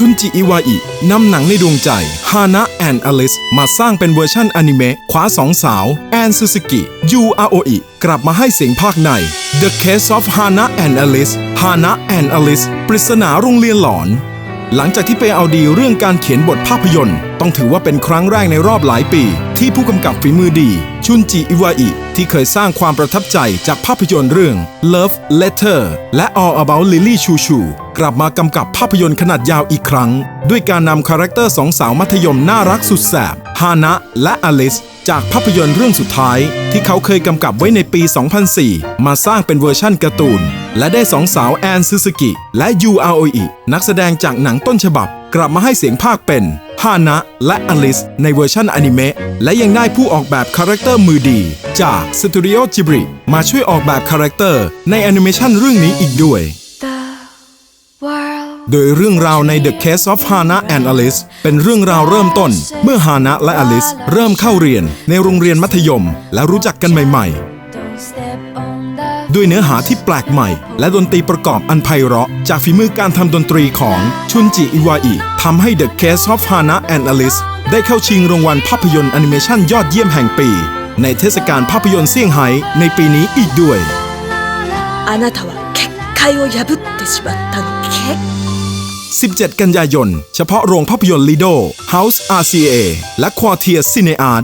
ชุนจิอิวาอินำหนังในดวงใจฮานะแอนอลิสมาสร้างเป็นเวอร์ชั่นอนิเมะคว้าสองสาว แอนซูซูกิยูอาโออิกลับมาให้เสียงภาคใน The Case of Hana and Alice Hana and Alice ปริศนาโรงเรียนหลอน หลังจากที่ไปเอาดีเรื่องการเขียนบทภาพยนตร์ ต้องถือว่าเป็นครั้งแรกในรอบหลายปี ที่ผู้กำกับฝีมือดี ชุนจิอิวาอิ ที่เคยสร้างความประทับใจจากภาพยนตร์เรื่อง Love Letter และ All About Lily Chu Chu กลับมากำกับภาพยนตร์ขนาดยาวอีกครั้ง ด้วยการนำคาแรคเตอร์สองสาวมัธยมน่ารักสุดแสบฮานะและอลิสจากภาพยนตร์เรื่องสุดท้าย ที่เขาเคยกำกับไว้ในปี 2004 มาสร้างเป็นเวอร์ชั่นการ์ตูน และได้สองสาวแอนซูซกิ และยูอาโออินักแสดงจากหนังต้นฉบับ กลับมาให้เสียงภาคเป็น ฮานะ และอลิสในเวอร์ชั่นอนิเมะ และยังได้ผู้ออกแบบคาแรคเตอร์มือดี จากสตูดิโอจิบริมาช่วยออกแบบคาแรคเตอร์ในแอนิเมชันเรื่องนี้อีกด้วย The world โดยเรื่องราวใน The Case of Hana and Alice เป็นเรื่องราวเริ่มต้น เมื่อฮานะและอลิสเริ่มเข้าเรียนในโรงเรียนมัธยม และรู้จักกันใหม่ Don't ด้วยเนื้อหาที่แปลกใหม่ และดนตรีประกอบอันไพเราะ จากฝีมือการทำดนตรีของชุนจิอิวาอิทำให้ The Case of Hana and Alice ได้เข้าชิงรางวัลภาพยนตร์แอนิเมชันยอดเยี่ยมแห่งปี ในเทศกาลภาพยนตร์เซี่ยงไฮ้ในปีนี้อีกด้วย あなたは結界を破ってしまったのけ17 กันยายน เฉพาะโรงภาพยนตร์ลีโด House RCA และ Quartier Cineart